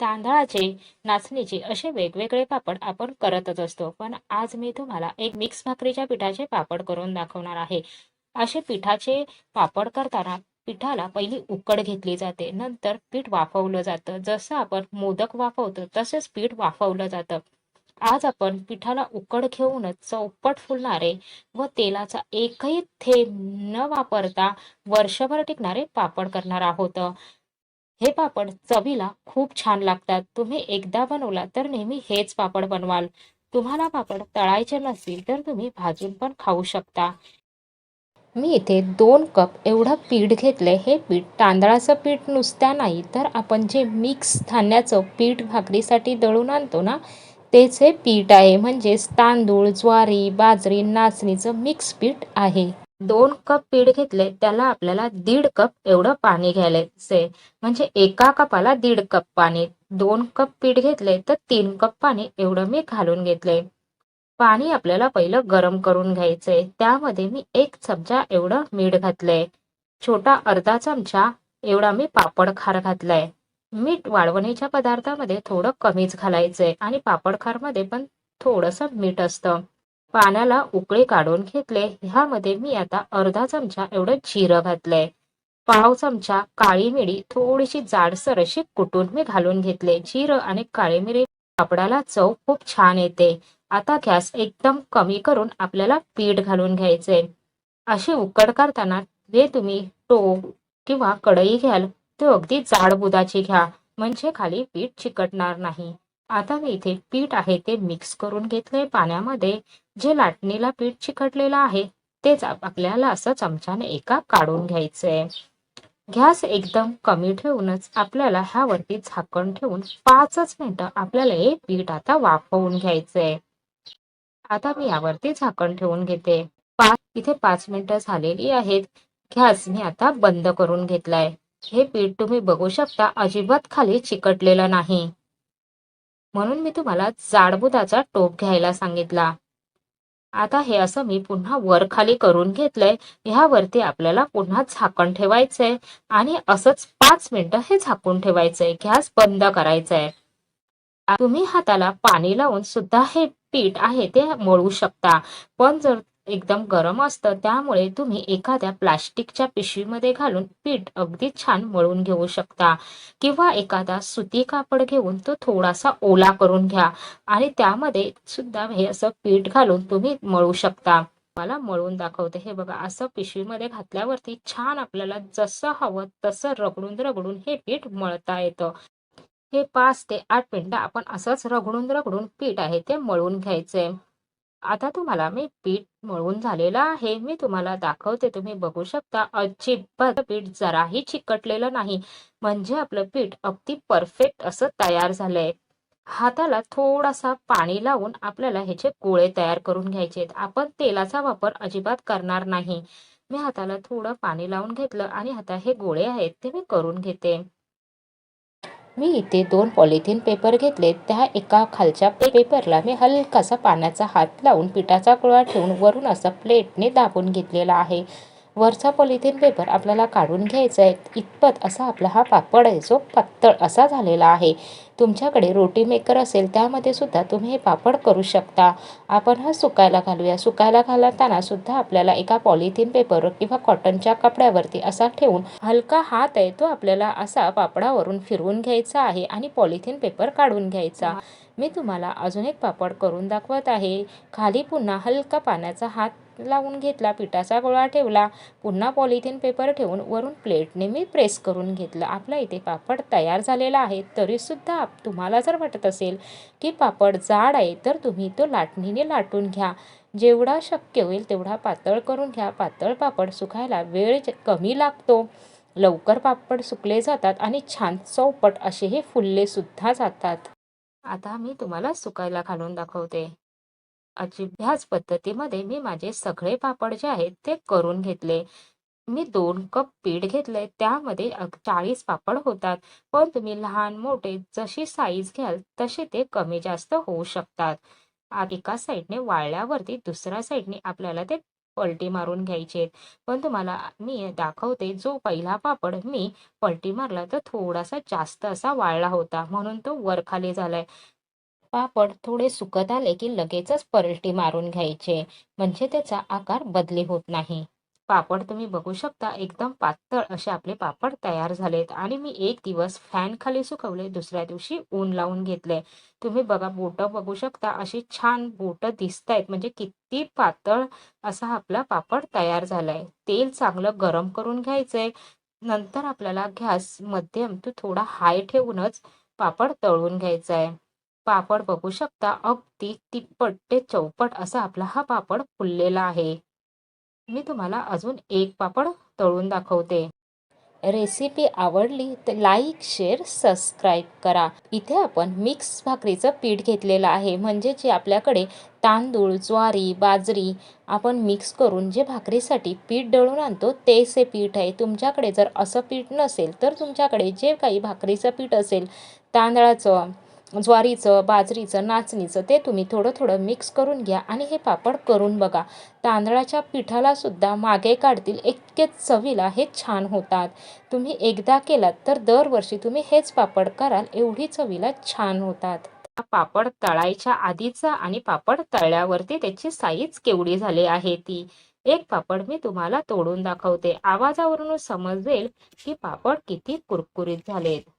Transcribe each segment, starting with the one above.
तांदळाचे नाचणीचे असे वेगवेगळे पापड आपण करतच असतो. पण आज मी तुम्हाला एक मिक्स भाकरीच्या पिठाचे पापड करून दाखवणार आहे. असे पिठाचे पापड करताना पिठाला पहिली उकड घेतली जाते. नंतर पीठ वाफवलं जातं. जसं आपण मोदक वाफवतो तसेच पीठ वाफवलं जातं. आज आपण पिठाला उकड घेऊनच चौपट फुलणारे व तेलाचा एकही थेंब न वापरता वर्षभर टिकणारे पापड करणार आहोत. हे पापड चवीला खूप छान लागतात. तुम्ही एकदा बनवला तर नेहमी हेच पापड बनवाल. तुम्हाला पापड तळायचे नसतील तर तुम्ही भाजून पण खाऊ शकता. मी इथे दोन कप एवढं पीठ घेतलंय हे पीठ तांदळाचं पीठ नुसत्या नाही तर आपण जे मिक्स धान्याचं पीठ भाकरीसाठी दळून आणतो ना तेच हे पीठ आहे. म्हणजेच तांदूळ ज्वारी बाजरी नाचणीचं मिक्स पीठ आहे. दोन कप पीठ घेतले त्याला आपल्याला दीड कप एवढं पाणी घ्यायचंय म्हणजे एका कपाला दीड कप पाणी दोन कप पीठ घेतले तर तीन कप पाणी एवढं मी घालून घेतले पाणी आपल्याला पहिलं गरम करून घ्यायचंय. त्यामध्ये मी एक चमचा एवढं मीठ घातलंय. छोटा अर्धा चमचा एवढा मी पापड खार घातलाय. मीठ वाळवणीच्या पदार्थामध्ये थोडं कमीच घालायचंय आणि पापड खारमध्ये पण थोडंसं मीठ असतं. पाण्याला उकळी काढून घेतले. ह्यामध्ये मी आता अर्धा चमचा एवढं जिरं घातलंय. पाव चमचा काळी मिरी थोडीशी जाडसर अशी कुटून मी घालून घेतले. जिरं आणि काळी मिरी कापडाला चव खूप छान येते. आता गॅस एकदम कमी करून आपल्याला पीठ घालून घ्यायचे अशी उकड करताना जे तुम्ही टोप किंवा कढई घ्याल ते अगदी जाड बुदाची घ्या. म्हणजे खाली पीठ चिकटणार नाही. आता मी इथे पीठ आहे ते मिक्स करून घेतलंय पाण्यामध्ये. जे लाटणीला पीठ चिकटलेलं आहे तेच आपल्याला असं चमच्याने एका काढून घ्यायचंय. गॅस एकदम कमी ठेवूनच आपल्याला ह्यावरती झाकण ठेवून पाचच मिनिटं आपल्याला हे पीठ आता वाफवून घ्यायचंय. आता मी यावरती झाकण ठेवून घेते. पाच इथे पाच मिनिटं झालेली आहेत. गॅस मी आता बंद करून घेतलाय. हे पीठ तुम्ही बघू शकता अजिबात खाली चिकटलेलं नाही. म्हणून मी तुम्हाला जाडबुदाचा टोप घ्यायला सांगितला. आता हे असं मी पुन्हा वर खाली करून घेतलंय. ह्यावरती आपल्याला पुन्हा झाकण ठेवायचंय आणि असंच पाच मिनिटं हे झाकून ठेवायचंय. गॅस बंद करायचंय. तुम्ही हाताला पाणी लावून सुद्धा हे पीठ आहे ते मळू शकता. पण जर एकदम गरम असतं. त्यामुळे तुम्ही एखाद्या प्लास्टिकच्या पिशवीमध्ये घालून पीठ अगदी छान मळून घेऊ शकता. किंवा एखादा सुती कापड घेऊन तो थोडासा ओला करून घ्या. आणि त्यामध्ये सुद्धा हे असं पीठ घालून तुम्ही मळू शकता. मला मळून दाखवते. हे बघा असं पिशवीमध्ये घातल्यावरती छान आपल्याला जसं हवं तसं रगडून रगडून हे पीठ मळता येतं. हे पाच ते आठ मिनिटं आपण असंच रगडून रगडून पीठ आहे ते मळून घ्यायचंय. आता तुम्हाला मी पीठ मळून झालेलं आहे. मी तुम्हाला दाखवते. तुम्ही बघू शकता अजिबात पीठ जराही चिकटलेलं नाही. म्हणजे आपलं पीठ अगदी परफेक्ट असं तयार झालंय. हाताला थोडासा पाणी लावून आपल्याला ह्याचे गोळे तयार करून घ्यायचे आपण तेलाचा वापर अजिबात करणार नाही. मी हाताला थोडं पाणी लावून घेतलं आणि आता हे गोळे आहेत ते मी करून घेते. मी इथे दोन पॉलिथिन पेपर घेतले त्या एका खालच्या पेपरला मी हलकासा पाण्याचा हात लावून पिठाचा गोळा ठेवून वरून असा प्लेटने दाबून घेतलेला आहे. वरचा पॉलिथिन पेपर आपल्याला काढून घ्यायचा आहे. इतपत असा आपला हा पापड आहे. जो पातळ असा झालेला आहे. तुमच्याकडे रोटी मेकर असेल त्यामध्ये सुद्धा तुम्ही हे पापड करू शकता. आपण हा सुकायला घालूया. सुकायला घालताना सुद्धा आपल्याला एका पॉलिथिन पेपर किंवा कॉटनच्या कपड्यावरती असा ठेवून हलका हात आहे तो आपल्याला असा पापडावरून फिरवून घ्यायचा आहे आणि पॉलिथिन पेपर काढून घ्यायचा. मी तुम्हाला अजून एक पापड करून दाखवत आहे. खाली पुन्हा हलका पाण्याचा हात लावून घेतला पिठाचा गोळा ठेवला पुन्हा पॉलिथिन पेपर ठेवून वरून प्लेटने मी प्रेस करून घेतलं. आपला इथे पापड तयार झालेला आहे. तरीसुद्धा आप- तुम्हाला जर वाटत असेल की पापड जाड आहे तर तुम्ही तो लाटणीने लाटून घ्या. जेवढा शक्य होईल तेवढा पातळ करून घ्या. पातळ पापड सुकायला वेळ कमी लागतो. लवकर पापड सुकले जातात आणि छान चौपट असे हे फुलले सुद्धा जातात. आता मी तुम्हाला सुकायला घालून दाखवते. अशी ह्याच पद्धतीमध्ये मी माझे सगळे पापड जे आहेत ते करून घेतले. मी दोन कप पीठ घेतले त्यामध्ये चाळीस पापड होतात. पण तुम्ही लहान मोठे जशी साईज घ्याल तसे ते कमी जास्त होऊ शकतात. एका साईडने वाळल्यावरती दुसऱ्या साईडने आपल्याला ते पलटी मारून घ्यायचे पण तुम्हाला मी दाखवते जो पहिला पापड मी पलटी मारला तर थोडासा जास्त असा वाळला होता. म्हणून तो वरखाली झालाय. पापड थोडे सुकत आले की लगेचच पलटी मारून घ्यायचे. म्हणजे त्याचा आकार बदली होत नाही. पापड तुम्ही बघू शकता एकदम पातळ असे आपले पापड तयार झालेत. आणि मी एक दिवस फॅन खाली सुकवले दुसऱ्या दिवशी ऊन लावून घेतले. तुम्ही बघा बोट बघू शकता अशी छान बोट दिसत आहेत म्हणजे किती पातळ असा आपला पापड तयार झालाय. तेल चांगलं गरम करून घ्यायचंय. नंतर आपल्याला गॅस मध्यम तो थोडा हाय ठेवूनच पापड तळून घ्यायचा आहे पापड बघू शकता. अगदी तिप्पट ते चौपट असा आपला हा पापड फुललेला आहे. मी तुम्हाला अजून एक पापड तळून दाखवते. रेसिपी आवडली तर लाईक शेअर सबस्क्राईब करा. इथे आपण मिक्स भाकरीचं पीठ घेतलेलं आहे. म्हणजे जे आपल्याकडे तांदूळ ज्वारी बाजरी आपण मिक्स करून जे भाकरीसाठी पीठ दळून आणतो तेसे पीठ आहे. तुमच्याकडे जर असं पीठ नसेल तर तुमच्याकडे जे काही भाकरीचं पीठ असेल तांदळाचं ज्वारीचं बाजरीचं नाचणीचं ते तुम्ही थोडं थोडं मिक्स करून घ्या आणि हे पापड करून बघा. तांदळाच्या पिठालासुद्धा मागे काढतील इतकेच चवीला हे छान होतात. तुम्ही एकदा केलात तर दरवर्षी तुम्ही हेच पापड कराल एवढी चवीला छान होतात. पापड तळायच्या आधीचा आणि पापड तळल्यावरती त्याची साईज केवढी झाली आहे ती? एक पापड मी तुम्हाला तोडून दाखवते. आवाजावरून समजेल की पापड किती कुरकुरीत झालेत.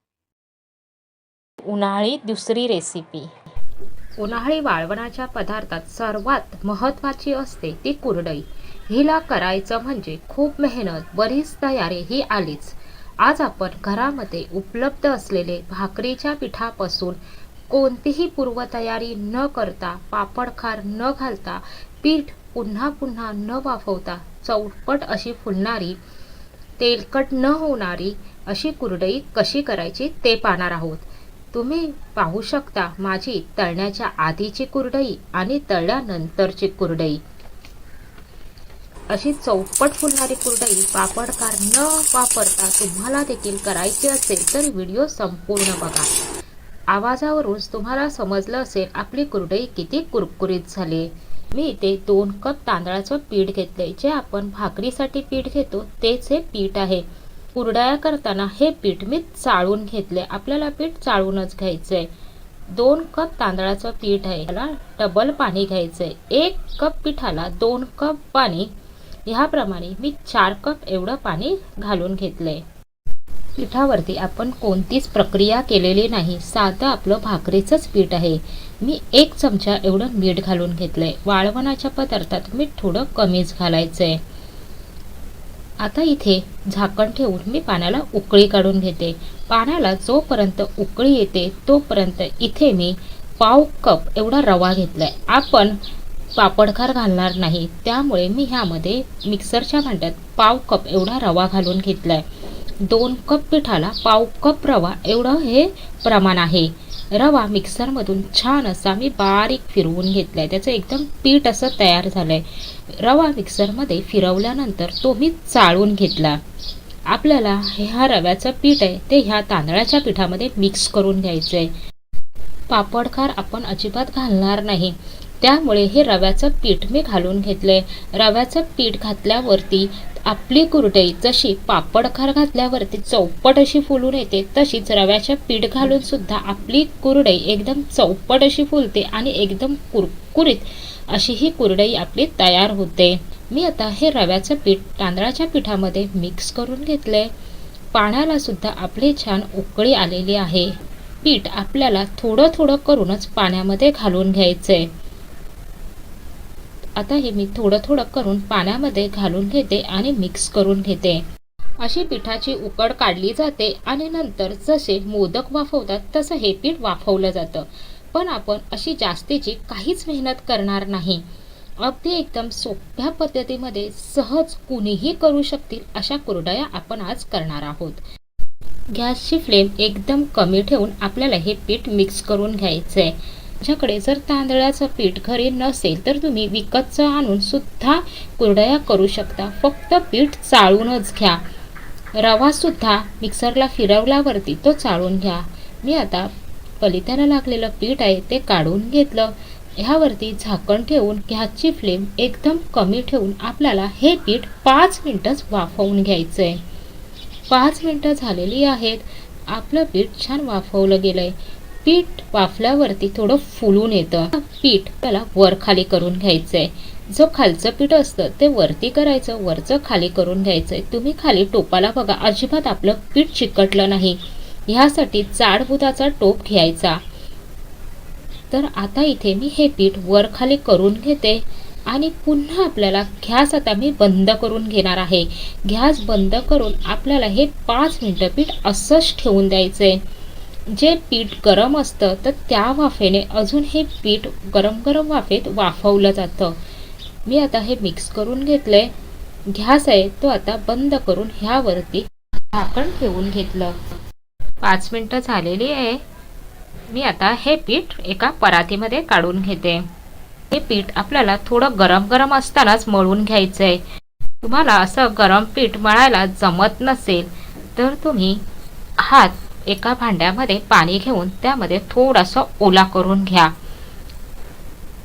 उन्हाळी दुसरी रेसिपी उन्हाळी वाळवणाच्या पदार्थात सर्वात महत्त्वाची असते ती कुरडई. हिला करायचं म्हणजे खूप मेहनत बरीच तयारी ही आलीच. आज आपण घरामध्ये उपलब्ध असलेले भाकरीच्या पिठापासून कोणतीही पूर्वतयारी न करता पापडखार न घालता पीठ पुन्हा पुन्हा न वाफवता चौपट अशी फुलणारी तेलकट न होणारी अशी कुरडई कशी करायची ते पाहणार आहोत. तुम्ही पाहू शकता माझी तळण्याच्या आधीची कुरडई आणि तळल्यानंतरची कुरडई. अशी चौपट फुलणारी कुरडई पापडकार न वापरता तुम्हाला देखील करायची असेल तर व्हिडिओ संपूर्ण बघा. आवाजावरूनच तुम्हाला समजलं असेल आपली कुरडई किती कुरकुरीत झाली. मी इथे दोन कप तांदळाचं पीठ घेतले जे आपण भाकरीसाठी पीठ घेतो तेच हे पीठ आहे. कुरडया करताना हे पीठ मी चाळून घेतले. आपल्याला पीठ चाळूनच घ्यायचं आहे दोन कप तांदळाचं पीठ आहे. त्याला डबल पाणी घ्यायचं आहे एक कप पिठाला दोन कप पाणी. ह्याप्रमाणे मी चार कप एवढं पाणी घालून घेतलंय. पिठावरती आपण कोणतीच प्रक्रिया केलेली नाही. साधं आपलं भाकरीचंच पीठ आहे. मी एक चमचा एवढं मीठ घालून घेतलंय. वाळवणाच्या पदार्थात मीठ थोडं कमीच आहे आता इथे झाकण ठेवून मी पाण्याला उकळी काढून घेते. पाण्याला जोपर्यंत उकळी येते तोपर्यंत इथे मी पाव कप एवढा रवा घेतलाय. आपण पापडखार घालणार नाही. त्यामुळे मी ह्यामध्ये मिक्सरच्या भांड्यात पाव कप एवढा रवा घालून घेतलाय. दोन कप पिठाला पाव कप रवा एवढं हे प्रमाण आहे. रवा मिक्सरमधून छान असा मी बारीक फिरवून घेतला आहे त्याचं एकदम पीठ असं तयार झालं आहे रवा मिक्सरमध्ये फिरवल्यानंतर तो मी चाळून घेतला. आपल्याला ह्या रव्याचं पीठ आहे ते ह्या तांदळाच्या पिठामध्ये मिक्स करून घ्यायचं आहे पापडखार आपण अजिबात घालणार नाही. त्यामुळे हे रव्याचं पीठ मी घालून घेतलंय. रव्याचं पीठ घातल्यावरती आपली कुरडई जशी पापडखार घातल्यावरती चौपट अशी फुलून येते तशीच रव्याच्या पीठ घालून सुद्धा आपली कुरडई एकदम चौपट अशी फुलते आणि एकदम कुरकुरीत अशी ही कुरडई आपली तयार होते. मी आता हे रव्याचं पीठ तांदळाच्या पिठामध्ये मिक्स करून घेतले. पाण्याला सुद्धा आपली छान उकळी आलेली आहे. पीठ आपल्याला थोडं थोडं करूनच पाण्यामध्ये घालून घ्यायचंय आता हे मी थोडं थोडं करून पाण्यामध्ये घालून घेते आणि मिक्स करून घेते. अशी पिठाची उकड काढली जाते आणि नंतर जसे मोदक वाफवतात तसं हे पीठ वाफवलं जातं. पण आपण अशी जास्तीची काहीच मेहनत करणार नाही. अगदी एकदम सोप्या पद्धतीमध्ये सहज कुणीही करू शकतील अशा कुरडया आपण आज करणार आहोत. गॅसची फ्लेम एकदम कमी ठेवून आपल्याला हे पीठ मिक्स करून घ्यायचं आहे तुमच्याकडे जर तांदळाचं पीठ घरी नसेल तर तुम्ही विकतचं आणून सुद्धा कुरडया करू शकता. फक्त पीठ चाळूनच घ्या. रवासुद्धा मिक्सरला फिरवल्यावरती तो चाळून घ्या. मी आता पलित्याला लागलेलं पीठ आहे ते काढून घेतलं. ह्यावरती झाकण ठेवून गॅसची फ्लेम एकदम कमी ठेवून आपल्याला हे पीठ पाच मिनटंच वाफवून घ्यायचं आहे पाच मिनटं झालेली आहेत. आपलं पीठ छान वाफवलं गेलं आहे पीठ वाफल्यावरती थोडं फुलून येतं. पीठ त्याला वर खाली करून घ्यायचं आहे जो खालचं पीठ असतं ते वरती करायचं वरचं खाली करून घ्यायचं आहे तुम्ही खाली टोपाला बघा अजिबात आपलं पीठ चिकटलं नाही. ह्यासाठी जाडबुदाचा टोप घ्यायचा. तर आता इथे मी हे पीठ वर खाली करून घेते आणि पुन्हा आपल्याला गॅस आता मी बंद करून घेणार आहे. गॅस बंद करून आपल्याला हे पाच मिनटं पीठ असंच ठेवून द्यायचं आहे जे पीठ गरम असतं तर त्या वाफेने अजून हे पीठ गरम गरम वाफेत वाफवलं जातं. मी आता हे मिक्स करून घेतलं आहे घ्यास आहे तो आता बंद करून ह्यावरती झाकण ठेवून घेतलं. पाच मिनटं झालेली आहे. मी आता हे पीठ एका परातीमध्ये काढून घेते. हे पीठ आपल्याला थोडं गरम गरम असतानाच मळून घ्यायचं आहे तुम्हाला असं गरम पीठ मळायला जमत नसेल तर तुम्ही हात एका भांड्यामध्ये पाणी घेऊन त्यामध्ये थोडासा ओला करून घ्या.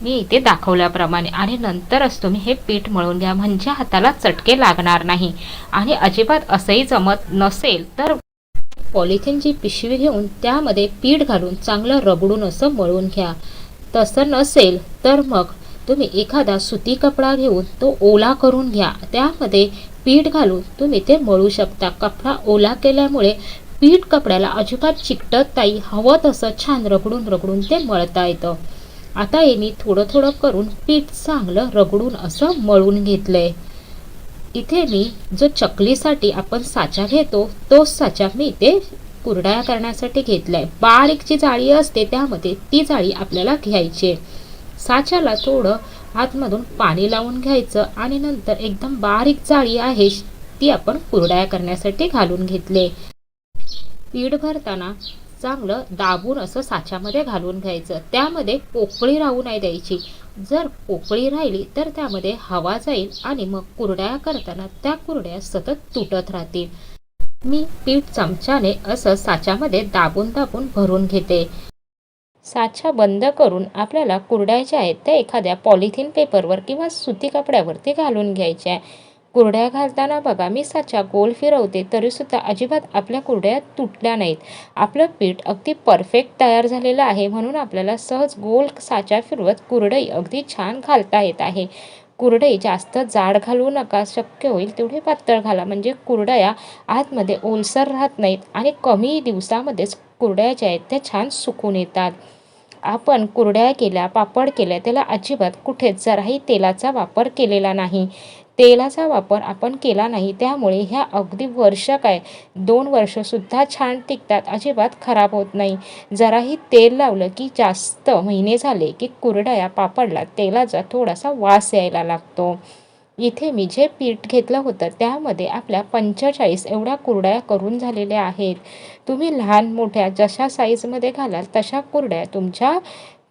मी इथे दाखवल्याप्रमाणे आणि नंतरच तुम्ही हे पीठ मळून घ्या. म्हणजे हाताला चटके लागणार नाही. आणि अजिबात असंही जमत नसेल तर पॉलिथिनची पिशवी घेऊन त्यामध्ये पीठ घालून चांगलं रगडून असं मळून घ्या. तसं नसेल तर मग तुम्ही एखादा सुती कपडा घेऊन तो ओला करून घ्या. त्यामध्ये पीठ घालून तुम्ही ते मळू शकता. कपडा ओला केल्यामुळे पीठ कपड्याला अजिबात चिकटत नाही हवं तसं छान रगडून रगडून ते मळता येतं. आता हे मी थोडं थोडं करून पीठ चांगलं रगडून असं मळून घेतलंय. इथे मी जो चकलीसाठी आपण साचा घेतो तोच साचा मी इथे कुरड्या करण्यासाठी घेतलाय. बारीक जी जाळी असते त्यामध्ये ती जाळी आपल्याला घ्यायची साच्याला थोडं आतमधून पाणी लावून घ्यायचं आणि नंतर एकदम बारीक जाळी आहे ती आपण कुरड्या करण्यासाठी घालून घेतले पीठ भरताना चांगलं दाबून असं साच्यामध्ये घालून घ्यायचं. त्यामध्ये पोकळी राहू नाही द्यायची. जर पोकळी राहिली तर त्यामध्ये हवा जाईल आणि मग कुरड्या करताना त्या कुरड्या सतत तुटत राहतील. मी पीठ चमच्याने असं साच्यामध्ये दाबून दाबून भरून घेते. साचा बंद करून आपल्याला कुरड्या ज्या आहेत त्या एखाद्या पॉलिथिन पेपरवर किंवा सुती कपड्यावरती घालून घ्यायच्या आहे कुरड्या घालताना बघा मी साचा गोल फिरवते तरीसुद्धा अजिबात आपल्या कुरड्या तुटल्या नाहीत. आपलं पीठ अगदी परफेक्ट तयार झालेलं आहे म्हणून आपल्याला सहज गोल साचा फिरवत कुरडई अगदी छान घालता येत आहे. कुरडई जास्त जाड घालू नका शक्य होईल तेवढे पातळ घाला. म्हणजे कुरडया आतमध्ये ओलसर राहत नाहीत आणि कमी दिवसामध्येच कुरड्या ज्या आहेत त्या छान सुकून येतात. आपण कुरड्या केल्या पापड केल्या त्याला अजिबात कुठेच जराही तेलाचा वापर केलेला नाही. तेलाचा वापर आपण केला नाही त्यामुळे ह्या अगदी वर्ष काय दोन वर्षसुद्धा छान टिकतात अजिबात खराब होत नाही. जराही तेल लावलं की जास्त महिने झाले की कुरडया पापडला तेलाचा थोडासा वास यायला लागतो. इथे मी जे पीठ घेतलं होतं त्यामध्ये आपल्या पंचेचाळीस एवढ्या कुरड्या करून झालेल्या आहेत. तुम्ही लहान मोठ्या जशा साईजमध्ये घालाल तशा कुरड्या तुमच्या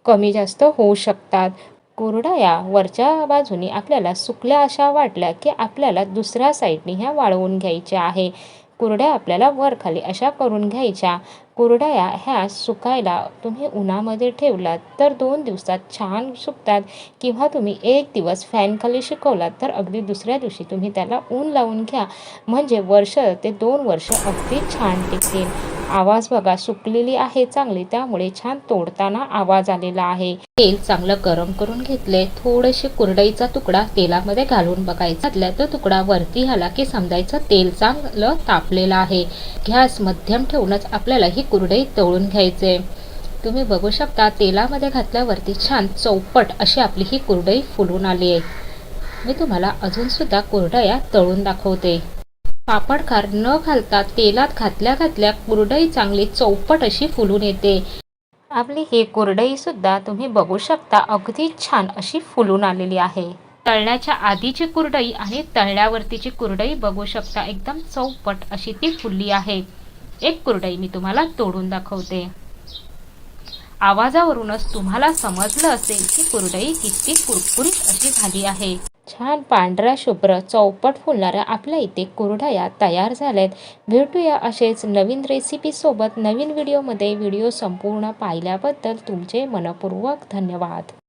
कमी जास्त होऊ शकतात. कुरडया वरच्या बाजूनी आपल्याला सुकल्या अशा वाटल्या की आपल्याला दुसऱ्या साईडने ह्या वाळवून घ्यायच्या आहे. कुरड्या आपल्याला वर खाली अशा करून घ्यायच्या. कुरडया ह्या सुकायला तुम्ही उन्हामध्ये ठेवलात तर दोन दिवसात छान सुकतात. किंवा तुम्ही एक दिवस फॅनखाली शिकवलात तर अगदी दुसऱ्या दिवशी तुम्ही त्याला ऊन लावून घ्या. म्हणजे वर्ष ते दोन वर्ष अगदी छान टिकतील. आवाज बघा सुकलेली आहे चांगली त्यामुळे छान तोडताना आवाज आलेला आहे. तेल चांगलं गरम करून घेतले थोडेसे कुरडईचा तुकडा तेलामध्ये घालून बघायचा. तो तुकडा वरती आला की समजायचं तेल चांगलं तापलेलं आहे. गॅस मध्यम ठेवूनच आपल्याला ही कुरडई तळून घ्यायचे. तुम्ही बघू शकता तेलामध्ये घातल्यावरती छान चौपट अशी आपली ही कुरडई फुलून आली आहे मी तुम्हाला अजून सुद्धा कुरडया तळून दाखवते. पापडखार न घालता तेलात घातल्या घातल्या कुरडई चांगली चौपट अशी फुलून येते. आपली ही कुरडई सुद्धा तुम्ही बघू शकता अगदी छान अशी फुलून आलेली आहे. तळण्याच्या आधीची कुरडई आणि तळण्यावरतीची कुरडई बघू शकता एकदम चौपट अशी ती फुलली आहे. एक कुरडई मी तुम्हाला तोडून दाखवते. आवाजावरूनच तुम्हाला समजलं असेल की कुरडई किती कुरकुरीत अशी झाली आहे. छान पांढऱ्या शुभ्र चौपट फुलणाऱ्या आपल्या इथे कुरडया तयार झाल्यात. भेटूया असेच नवीन रेसिपीसोबत नवीन व्हिडिओमध्ये व्हिडिओ संपूर्ण पाहिल्याबद्दल तुमचे मनपूर्वक धन्यवाद.